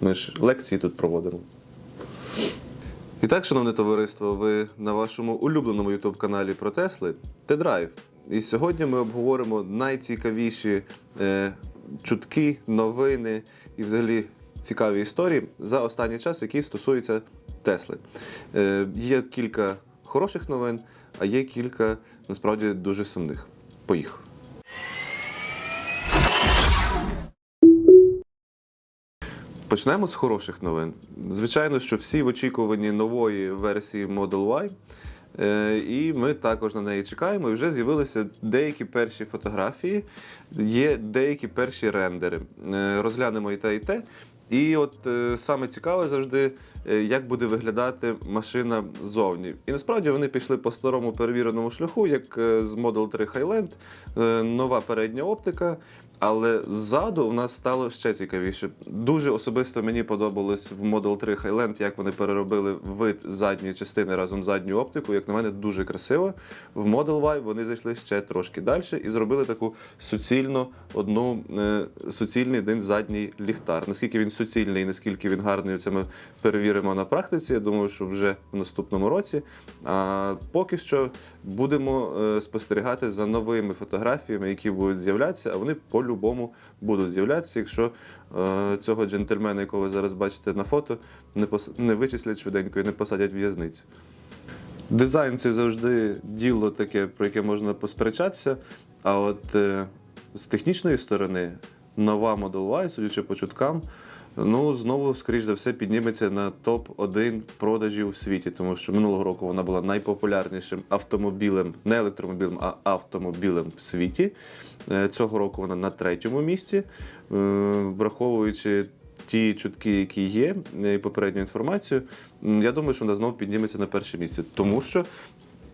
Ми ж лекції тут проводимо. І так, шановне товариство, ви на вашому улюбленому youtube каналі про Тесли Т-Драйв. І сьогодні ми обговоримо найцікавіші е, чутки, новини і взагалі цікаві історії за останній час, які стосуються Тесли. Е, є кілька хороших новин, а є кілька насправді дуже сумних. Поїхали. Почнемо з хороших новин. Звичайно, що всі в очікуванні нової версії Model Y. Е, І ми також на неї чекаємо. І вже з'явилися деякі перші фотографії, є деякі перші рендери. Е, Розглянемо і те, і те. І от е, саме цікаве завжди, як буде виглядати машина ззовні. І насправді вони пішли по старому перевіреному шляху, як з Model 3 Highland, нова передня оптика. Але ззаду у нас стало ще цікавіше. Дуже особисто мені подобалось в Model 3 Highland, як вони переробили вид задньої частини разом з задньою оптикою. Як на мене, дуже красиво. В Model Y вони зайшли ще трошки далі і зробили таку суцільну одну е, суцільний один задній ліхтар. Наскільки він суцільний і наскільки він гарний, це ми перевіримо на практиці. Я думаю, що вже в наступному році. А поки що будемо е, спостерігати за новими фотографіями, які будуть з'являтися, а вони по-любому будуть з'являтися, якщо е, цього джентльмена, якого ви зараз бачите на фото, не, пос... не вичислять швиденько і не посадять в'язницю. Дизайн це завжди діло таке, про яке можна посперечатися. А от е, з технічної сторони нова Model Y, судячи по чуткам, ну знову, скоріш за все, підніметься на топ-1 продажів у світі, тому що минулого року вона була найпопулярнішим автомобілем, не електромобілем, а автомобілем в світі. Е, Цього року вона на третьому місці, Е, враховуючи ті чутки, які є, е, і попередню інформацію, я думаю, що вона знову підніметься на перше місце, тому що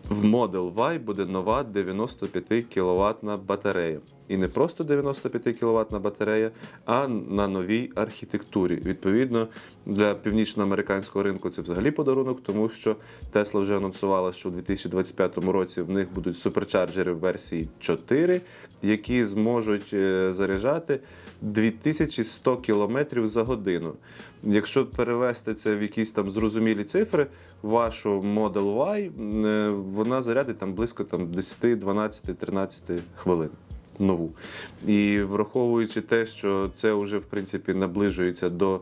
в Model Y буде нова 95 кВт батарея. І не просто 95 кВт батарея, а на новій архітектурі. Відповідно, для північноамериканського ринку це взагалі подарунок, тому що Tesla вже анонсувала, що у 2025 році в них будуть суперчарджери версії 4, які зможуть е, заряджати 2100 км за годину. Якщо перевести це в якісь там зрозумілі цифри, вашу Model Y е, вона зарядить там близько там, 10, 12, 13 хвилин. Нову. І враховуючи те, що це вже в принципі наближується до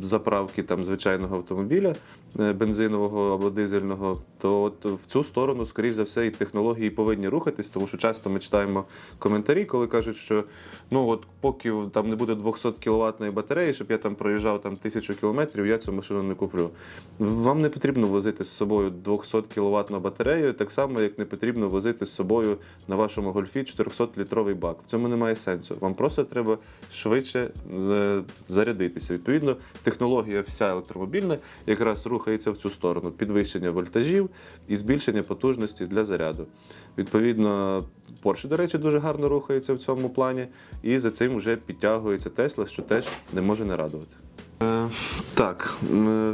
заправки там звичайного автомобіля е, бензинового або дизельного, то от в цю сторону, скоріш за все, і технології повинні рухатись, тому що часто ми читаємо коментарі, коли кажуть, що ну от поки там не буде 200 кВт батареї, щоб я там проїжджав там тисячу кілометрів, я цю машину не куплю. Вам не потрібно возити з собою 200 кВт батарею, так само як не потрібно возити з собою на вашому гольфі 400-літровий бак. В цьому немає сенсу. Вам просто треба швидше зарядитися. Відповідно, технологія вся електромобільна якраз рухається в цю сторону: підвищення вольтажів і збільшення потужності для заряду. Відповідно, Porsche, до речі, дуже гарно рухається в цьому плані, і за цим вже підтягується Tesla, що теж не може не радувати. Е, Так,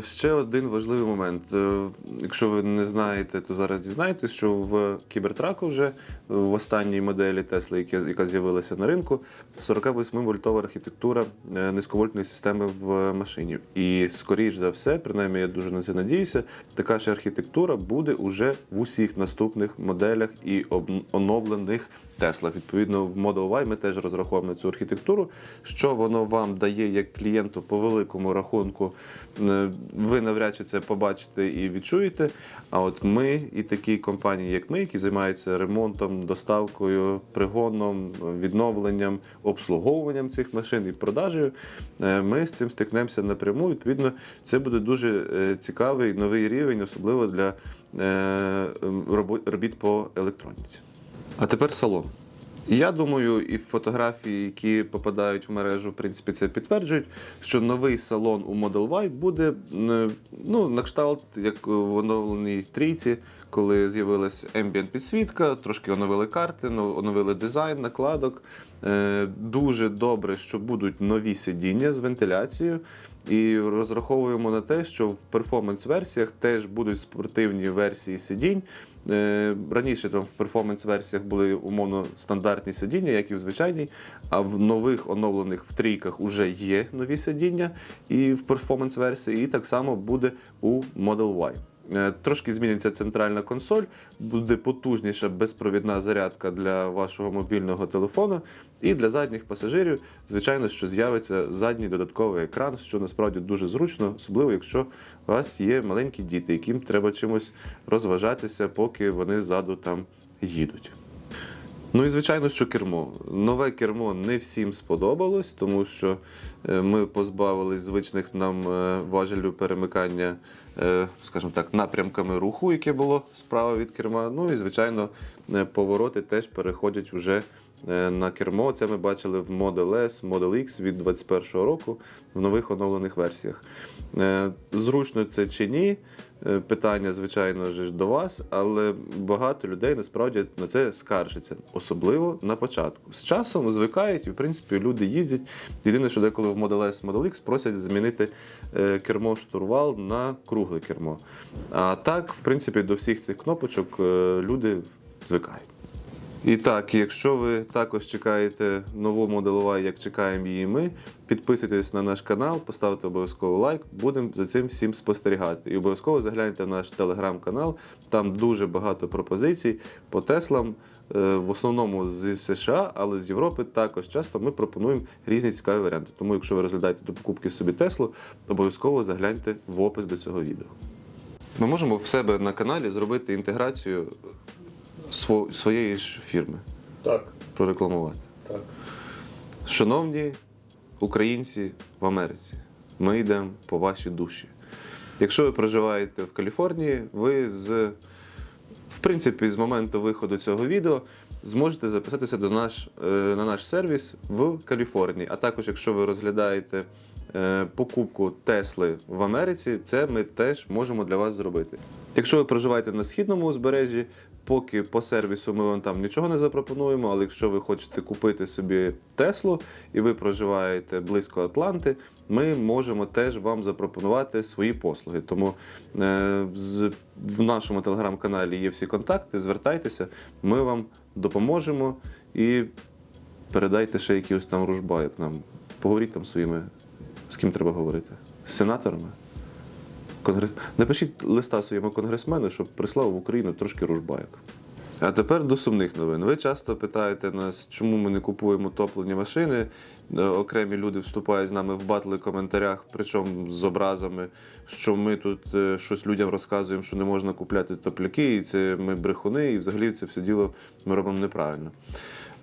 ще один важливий момент. Е, Якщо ви не знаєте, то зараз дізнаєтесь, що в кібертраку вже в останній моделі Tesla, яка, з'явилася на ринку, 48-вольтова архітектура е, низьковольтної системи в машині. І скоріш за все, принаймні я дуже на це надіюся, така ж архітектура буде уже в усіх наступних моделях і оновлених Tesla. Відповідно, в Model Y ми теж розраховуємо на цю архітектуру. Що воно вам дає як клієнту по великому рахунку, е, ви навряд чи це побачите і відчуєте. А от ми і такі компанії, як ми, які займаються ремонтом, доставкою, пригоном, відновленням, обслуговуванням цих машин і продажею, е, ми з цим стикнемося напряму. Відповідно, це буде дуже е, цікавий новий рівень, особливо для е, робіт по електроніці. А тепер салон. Я думаю, і фотографії, які попадають в мережу, в принципі, це підтверджують, що новий салон у Model Y буде ну, на кшталт, як в оновленій трійці, коли з'явилась ambient підсвітка, трошки оновили карти, оновили дизайн накладок. Е, Дуже добре, що будуть нові сидіння з вентиляцією. І розраховуємо на те, що в перформанс-версіях теж будуть спортивні версії сидінь. Е, Раніше там в перформанс-версіях були умовно стандартні сидіння, як і в звичайній, а в нових оновлених в трійках вже є нові сидіння і в перформанс-версії, і так само буде у Model Y. Е, Трошки зміниться центральна консоль, буде потужніша безпровідна зарядка для вашого мобільного телефону. І для задніх пасажирів, звичайно, що з'явиться задній додатковий екран, що насправді дуже зручно, особливо якщо у вас є маленькі діти, яким треба чимось розважатися, поки вони ззаду там їдуть. Ну і звичайно, що кермо. Нове кермо не всім сподобалось, тому що е, ми позбавились звичних нам е, важелю перемикання, скажімо так, напрямками руху, яке було справа від керма. Ну і звичайно, е, повороти теж переходять уже е, на кермо. Це ми бачили в Model S, Model X від 2021 року в нових оновлених версіях. Е, Зручно це чи ні? Е, Питання, звичайно ж, до вас, але багато людей насправді на це скаржаться, особливо на початку. З часом звикають, і в принципі люди їздять. Єдине, що деколи в Model S, Model X просять замінити е, кермо штурвал на кругле кермо. А так, в принципі, до всіх цих кнопочок е, люди звикають. І так, якщо ви також чекаєте нову Model як чекаємо її ми, підписуйтесь на наш канал, поставте обов'язково лайк, будемо за цим всім спостерігати. І обов'язково загляньте в наш телеграм-канал, там дуже багато пропозицій по Теслам, е, в основному з США, але з Європи також часто ми пропонуємо різні цікаві варіанти. Тому, якщо ви розглядаєте до покупки собі Теслу, обов'язково загляньте в опис до цього відео. Ми можемо в себе на каналі зробити інтеграцію своєї ж фірми, Так, прорекламувати. так. Шановні українці в Америці, ми йдемо по вашій душі. Якщо ви проживаєте в Каліфорнії, ви з, в принципі, з моменту виходу цього відео зможете записатися до наш, е, на наш сервіс в Каліфорнії. А також, якщо ви розглядаєте е, покупку Тесли в Америці, це ми теж можемо для вас зробити. Якщо ви проживаєте на східному узбережжі, поки по сервісу ми вам там нічого не запропонуємо, але якщо ви хочете купити собі Теслу і ви проживаєте близько Атланти, ми можемо теж вам запропонувати свої послуги. Тому е, в нашому телеграм-каналі є всі контакти, звертайтеся, ми вам допоможемо і передайте ще якийсь там ружбайок нам. Поговоріть там своїми, з ким треба говорити? З сенаторами? Конгрес... Напишіть листа своєму конгресмену, щоб прислав в Україну трошки ружбайок. А тепер до сумних новин. Ви часто питаєте нас, чому ми не купуємо топлені машини. Е, Окремі люди вступають з нами в батли в коментарях, причому з образами, що ми тут е, щось людям розказуємо, що не можна купляти топляки, і це ми брехуни, і взагалі це все діло ми робимо неправильно.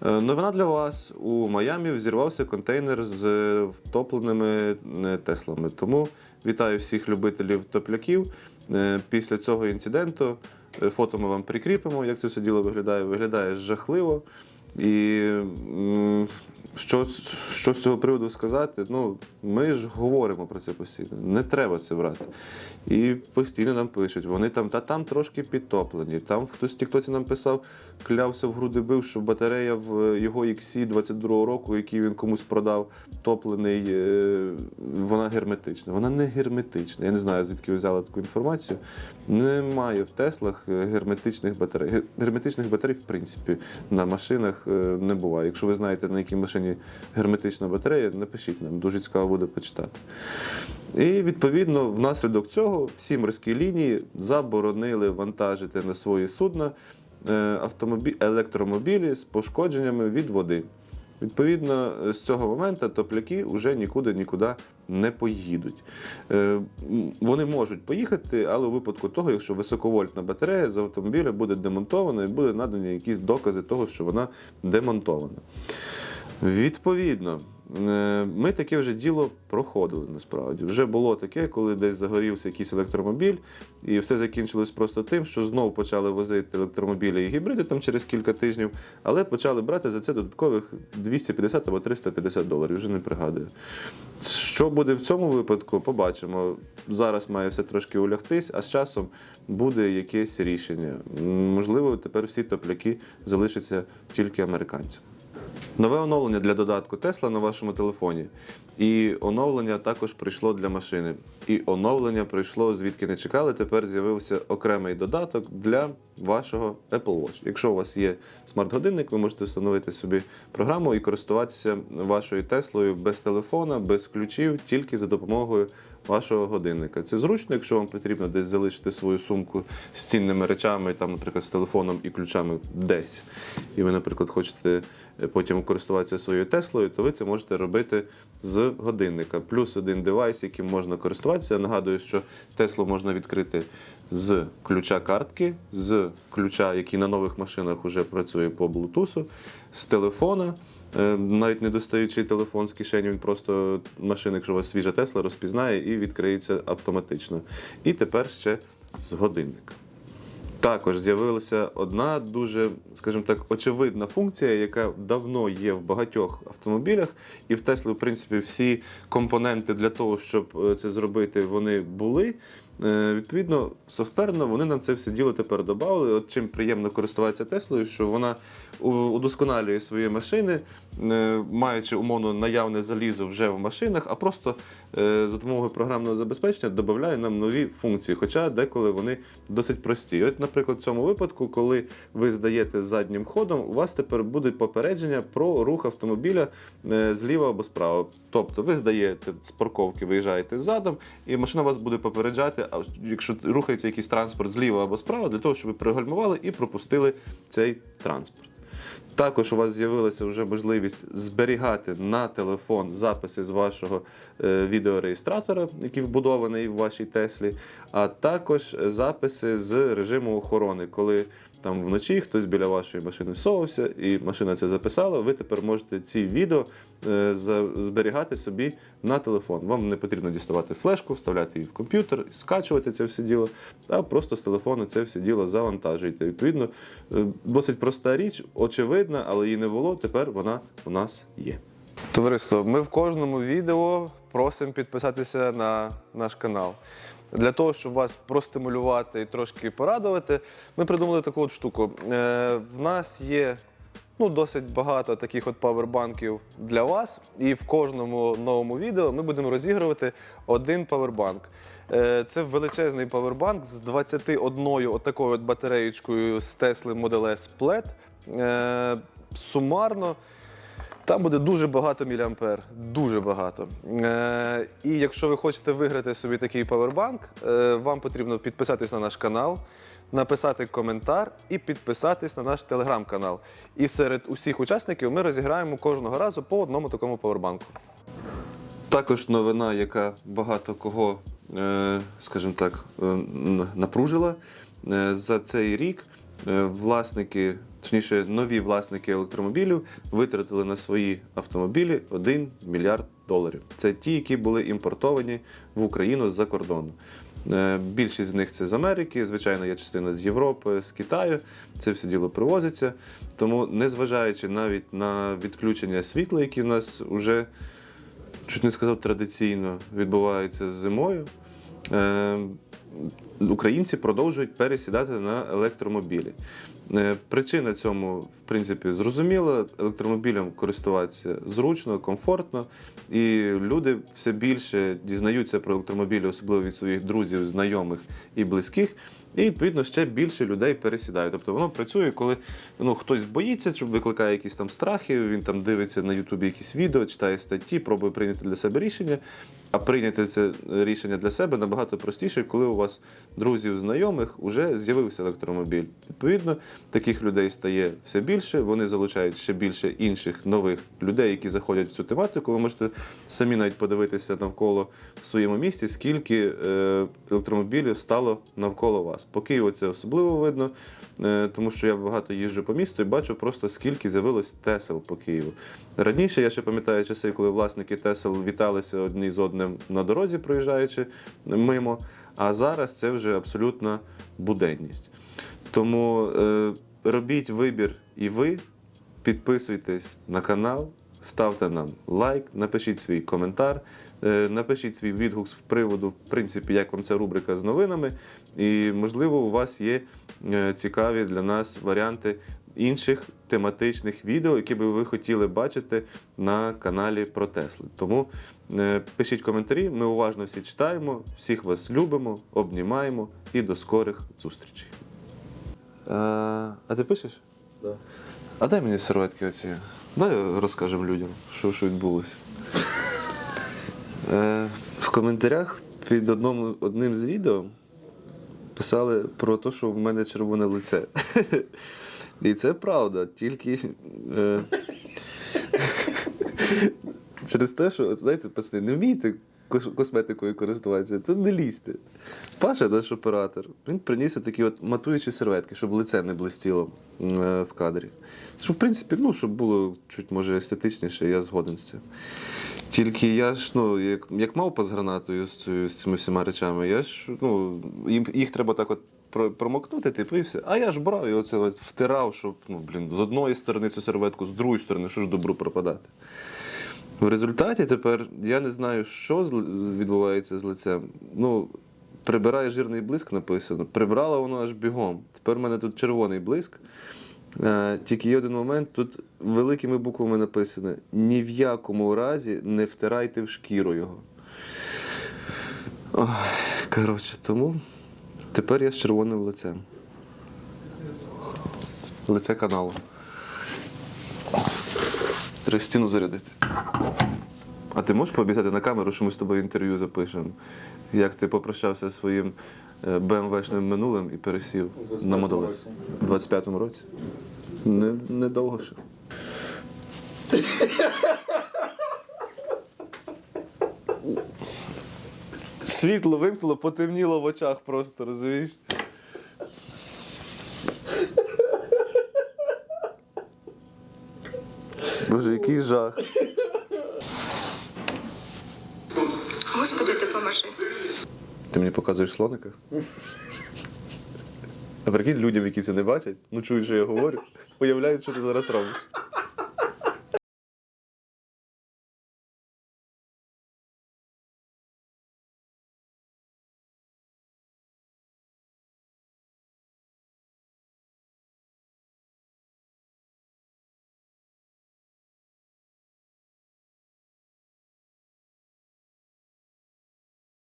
Е, Новина для вас у Майамі взірвався контейнер з втопленими Теслами. Тому вітаю всіх любителів топляків. Е, Після цього інциденту е, фото ми вам прикріпимо, як це все діло виглядає. Виглядає жахливо. І що, що з цього приводу сказати? Ну, ми ж говоримо про це постійно. Не треба це брати. І постійно нам пишуть, вони там, та там трошки підтоплені. Там хтось в Тіктоці нам писав, клявся в груди бив, що батарея в його XC 22-го року, який він комусь продав, топлений, е, вона герметична. Вона не герметична. Я не знаю, звідки ви взяли таку інформацію. Немає в Теслах е, герметичних батарей. Герметичних батарей, в принципі, на машинах е, не буває. Якщо ви знаєте, на якій машині герметична батарея, напишіть нам, дуже цікаво буде почитати. І відповідно, внаслідок цього всі морські лінії заборонили вантажити на свої судна е, автомобі... електромобілі з пошкодженнями від води. Відповідно, з цього моменту топляки вже нікуди нікуди не поїдуть. Е, Вони можуть поїхати, але у випадку того, якщо високовольтна батарея з автомобіля буде демонтована і буде надані якісь докази того, що вона демонтована. Відповідно, Ми таке вже діло проходили насправді. Вже було таке, коли десь загорівся якийсь електромобіль, і все закінчилось просто тим, що знову почали возити електромобілі і гібриди там через кілька тижнів, але почали брати за це додаткових 250 або 350 доларів, вже не пригадую. Що буде в цьому випадку, побачимо. Зараз має все трошки улягтись, а з часом буде якесь рішення. Можливо, тепер всі топляки залишаться тільки американцям. Нове оновлення для додатку Tesla на вашому телефоні. І оновлення також прийшло для машини. І оновлення прийшло, звідки не чекали. Тепер з'явився окремий додаток для вашого Apple Watch. Якщо у вас є смарт-годинник, ви можете встановити собі програму і користуватися вашою Теслою без телефона, без ключів, тільки за допомогою вашого годинника. Це зручно, якщо вам потрібно десь залишити свою сумку з цінними речами, там, наприклад, з телефоном і ключами десь. І ви, наприклад, хочете е, потім користуватися своєю Теслою, то ви це можете робити з годинника. Плюс один девайс, яким можна користуватися. Я нагадую, що Теслу можна відкрити з ключа картки, з ключа, який на нових машинах вже працює по Bluetooth, з телефона. Е, Навіть не достаючи телефон з кишені, він просто машина, якщо у вас свіжа Тесла, розпізнає і відкриється автоматично. І тепер ще з годинника. Також з'явилася одна дуже, скажімо так, очевидна функція, яка давно є в багатьох автомобілях, і в Теслі, в принципі, всі компоненти для того, щоб е, це зробити, вони були. Е, Відповідно, софтверно вони нам це все діло тепер додали. От чим приємно користуватися Теслою, що вона удосконалює свої машини, маючи умовно наявне залізо вже в машинах, а просто е, за допомогою програмного забезпечення додає нам нові функції, хоча деколи вони досить прості. От, наприклад, в цьому випадку, коли ви здаєте заднім ходом, у вас тепер будуть попередження про рух автомобіля е, зліва або справа. Тобто ви здаєте з парковки, виїжджаєте задом, і машина вас буде попереджати, а якщо рухається якийсь транспорт зліва або справа, для того, щоб ви пригальмували і пропустили цей транспорт. Також у вас з'явилася вже можливість зберігати на телефон записи з вашого е, відеореєстратора, який вбудований в вашій Теслі, а також записи з режиму охорони, коли там вночі хтось біля вашої машини совався, і машина це записала. Ви тепер можете ці відео е, зберігати собі на телефон. Вам не потрібно діставати флешку, вставляти її в комп'ютер, скачувати це все діло, а просто з телефону це все діло завантажуєте. Відповідно, е, досить проста річ, очевидна, але її не було. Тепер вона у нас є. Товариство, ми в кожному відео просимо підписатися на наш канал. Для того, щоб вас простимулювати і трошки порадувати, ми придумали таку от штуку. Е, в нас є ну, досить багато таких от павербанків для вас, і в кожному новому відео ми будемо розігрувати один павербанк. Е, Це величезний павербанк з 21 отакою от батареєчкою з Tesla Model S Plaid. Е, Сумарно там буде дуже багато міліампер, дуже багато. Е, і якщо ви хочете виграти собі такий павербанк, е, вам потрібно підписатись на наш канал, написати коментар і підписатись на наш телеграм-канал. І серед усіх учасників ми розіграємо кожного разу по одному такому павербанку. Також новина, яка багато кого, е, скажімо так, е, напружила Е, за цей рік. е, Власники, точніше, нові власники електромобілів витратили на свої автомобілі 1 мільярд доларів. Це ті, які були імпортовані в Україну з-за кордону. Е, Більшість з них це з Америки, звичайно, є частина з Європи, з Китаю. Це все діло привозиться. Тому, незважаючи навіть на відключення світла, які в нас вже чуть не сказав традиційно відбувається з зимою. Е, Українці продовжують пересідати на електромобілі. Е, Причина цьому, в принципі, зрозуміла. Електромобілем користуватися зручно, комфортно, і люди все більше дізнаються про електромобілі, особливо від своїх друзів, знайомих і близьких. І відповідно ще більше людей пересідає. Тобто воно працює, коли ну, хтось боїться, викликає якісь там страхи, він там дивиться на Ютубі якісь відео, читає статті, пробує прийняти для себе рішення. А прийняти це рішення для себе набагато простіше, коли у вас друзів, знайомих вже з'явився електромобіль. Відповідно, таких людей стає все більше. Вони залучають ще більше інших нових людей, які заходять в цю тематику. Ви можете самі навіть подивитися навколо в своєму місті, скільки е, електромобілів стало навколо вас. По Києву це особливо видно. е, тому що я багато їжджу по місту і бачу просто скільки з'явилось Тесел по Києву. Раніше я ще пам'ятаю часи, коли власники Тесел віталися одні з одним на дорозі, проїжджаючи мимо. А зараз це вже абсолютна буденність. Тому е, робіть вибір і ви, підписуйтесь на канал, ставте нам лайк, напишіть свій коментар, е, напишіть свій відгук з приводу, в принципі, як вам ця рубрика з новинами. І, можливо, у вас є е, цікаві для нас варіанти інших тематичних відео, які би ви хотіли бачити на каналі про Тесли. Тому е, пишіть коментарі, ми уважно всі читаємо, всіх вас любимо, обнімаємо і до скорих зустрічей. Е, а ти пишеш? Да. А дай мені серветки оці. Дай розкажемо людям, що, що відбулося. Е, в коментарях під одному, одним з відео писали про те, що в мене червоне лице. І це правда, тільки. Е, через те, що, знаєте, пацани, не вмієте косметикою користуватися, то не лізьте. Паша, наш оператор, він приніс такі от матуючі серветки, щоб лице не блистіло е, в кадрі. Що, в принципі, ну, щоб було чуть може естетичніше, я згоден з цим. Тільки я ж, ну, як, як мавпа з гранатою з, з цими всіма речами, я ж, ну, їм, їх треба так от промокнути, типу, і все. А я ж брав і оце от втирав, щоб, ну, блін, з одної сторони цю серветку, з другої сторони, що ж добру пропадати. В результаті тепер я не знаю, що відбувається з лицем. Ну, прибирає жирний блиск написано. Прибрала воно аж бігом. Тепер в мене тут червоний блиск. Е, тільки є один момент, тут великими буквами написано: ні в якому разі не втирайте в шкіру його. Ой, коротше, тому тепер я з червоним лицем. Лице каналу. Треба стіну зарядити. А ти можеш пообіцяти на камеру, що ми з тобою інтерв'ю запишемо? Як ти попрощався зі своїм е, БМВшним минулим і пересів на Model S? році. У 25-му році? Не, недовго ще. Світло вимкнуло, потемніло в очах просто, розумієш? Боже, який жах. Господи, допоможи. Ти мені показуєш слоника? А прикинь людям, які це не бачать, ну чують, що я говорю, уявляють, що ти зараз робиш.